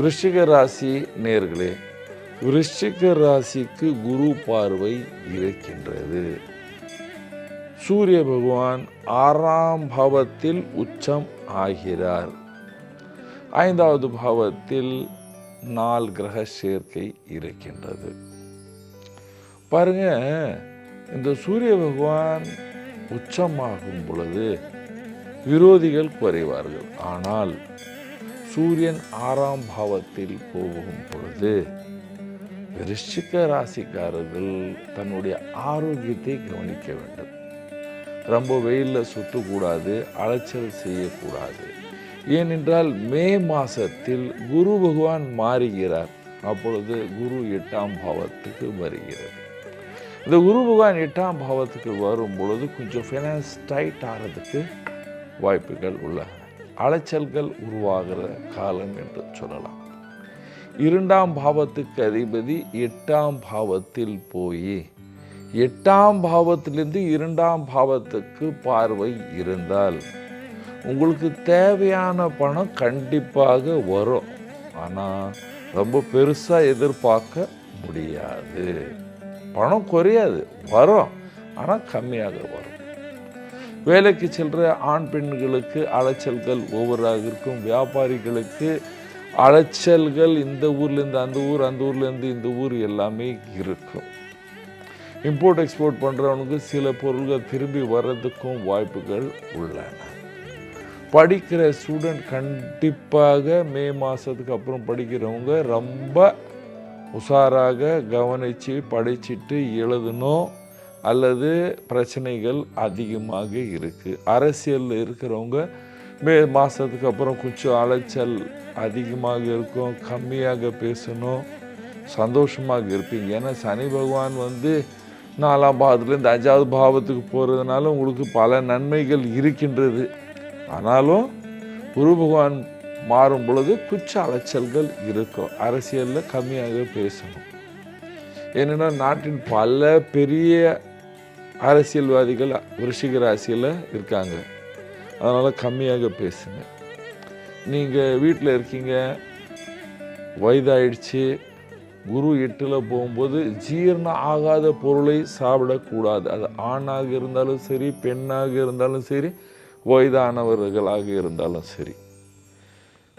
விருஷிக ராசி நேர்களே விருஷிக ராசிக்கு குரு பார்வை இருக்கின்றது. சூரிய பகவான் ஆறாம் பாவத்தில் உச்சம் ஆகிறார். ஐந்தாவது பாவத்தில் நால் கிரக சேர்க்கை இருக்கின்றது. பாருங்க இந்த சூரிய பகவான் உச்சமாகும் பொழுது விரோதிகள் குறைவார்கள். ஆனால் சூரியன் ஆறாம் பாவத்தில் போகும் பொழுது விருச்சிக ராசிக்காரர்கள் தன்னுடைய ஆரோக்கியத்தை கவனிக்க வேண்டும். ரொம்ப வெயிலில் சுற்றக்கூடாது அலைச்சல் செய்யக்கூடாது. ஏனென்றால் மே மாதத்தில் குரு பகவான் மாறுகிறார். அப்பொழுது குரு எட்டாம் பாவத்துக்கு வருகிறது இந்த குரு பகவான் எட்டாம் பாவத்துக்கு வரும் பொழுது கொஞ்சம் ஃபினான்ஸ் டைட் ஆகிறதுக்கு வாய்ப்புகள் உள்ளன. அலைச்சல்கள் உருவாகிற காலம் என்று சொல்லலாம். இரண்டாம் பாவத்துக்கு அதிபதி எட்டாம் பாவத்தில் போய் எட்டாம் பாவத்திலிருந்து இரண்டாம் பாவத்துக்கு பார்வை இருந்தால் உங்களுக்கு தேவையான பணம் கண்டிப்பாக வரும். ஆனால் ரொம்ப பெருசாக எதிர்பார்க்க முடியாது. பணம் குறையாது வரும். ஆனால் கம்மியாக வரும். வேலைக்கு செல்கிற ஆண் பெண்களுக்கு அலைச்சல்கள் ஓவராக இருக்கும். வியாபாரிகளுக்கு அலைச்சல்கள் இந்த ஊர்லேருந்து அந்த ஊர் அந்த ஊர்லேருந்து இந்த ஊர் எல்லாமே இருக்கும். இம்போர்ட் எக்ஸ்போர்ட் பண்ணுறவனுக்கு சில பொருள்கள் திரும்பி வர்றதுக்கும் வாய்ப்புகள் உள்ளன. படிக்கிற ஸ்டூடெண்ட் கண்டிப்பாக மே மாதத்துக்கு அப்புறம் படிக்கிறவங்க ரொம்ப உஷாராக கவனித்து படிச்சுட்டு எழுதணும். அல்லது பிரச்சனைகள் அதிகமாக இருக்குது அரசியலில் இருக்கிறவங்க மே மாதத்துக்கு அப்புறம் கொஞ்சம் அலைச்சல் அதிகமாக இருக்கும். கம்மியாக பேசணும். சந்தோஷமாக இருப்பீங்க. ஏன்னா சனி பகவான் வந்து நாலாம் பாவத்துலேருந்து அஞ்சாவது பாவத்துக்கு போகிறதுனால உங்களுக்கு பல நன்மைகள் இருக்கின்றது. ஆனாலும் குரு பகவான் மாறும் பொழுது குச்ச அலைச்சல்கள் இருக்கும். அரசியலில் கம்மியாக பேசணும். என்னென்னா நாட்டின் பல பெரிய அரசியல்வாதிகள் விருஷிக ராசியில் இருக்காங்க. அதனால் கம்மியாக பேசுங்க. நீங்கள் வீட்டில் இருக்கீங்க வயதாயிடுச்சு குரு எட்டில் போகும்போது ஜீரணம் ஆகாத பொருளை சாப்பிடக்கூடாது. அது ஆணாக இருந்தாலும் சரி பெண்ணாக இருந்தாலும் சரி வயதானவர்களாக இருந்தாலும் சரி.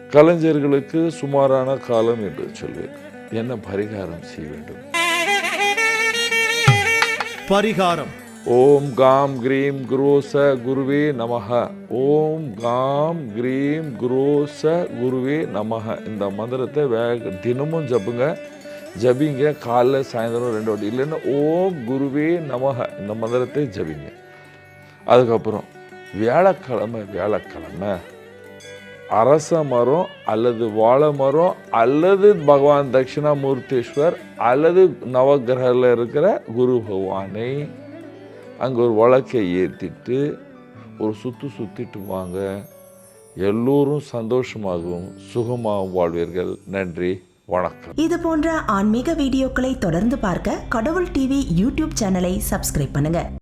கலைஞர்களுக்கு சுமாரான காலம் என்று சொல்வேன் என்ன பரிகாரம் செய்ய வேண்டும்? பரிகாரம். ஓம் காம் கிரீம் குரோச குருவே நமக. ஓம் காம் கிரீம் குரோச குருவே நமக. இந்த மந்திரத்தை வே தினமும் ஜப்புங்க. ஜபிங்க. காலைல சாயந்தரம் ரெண்டு வாட்டி. இல்லைன்னா ஓம் குருவே நமக. இந்த மந்திரத்தை ஜபிங்க. அதுக்கப்புறம் வியாழக்கிழமை வியாழக்கிழமை. அரச மரம் அல்லது வாழை மரம் அல்லது பகவான் தட்சிணாமூர்த்தேஸ்வர் அல்லது நவகிரகில் இருக்கிற குரு பகவானை அங்கே ஒரு வழக்கை ஏற்றிட்டு ஒரு சுற்று சுற்றிட்டு வாங்க. எல்லோரும் சந்தோஷமாகவும் சுகமாகவும் வாழ்வீர்கள். நன்றி வணக்கம். இது போன்ற ஆன்மீக வீடியோக்களை தொடர்ந்து பார்க்க கடவுள் டிவி யூடியூப் சேனலை சப்ஸ்கிரைப் பண்ணுங்க.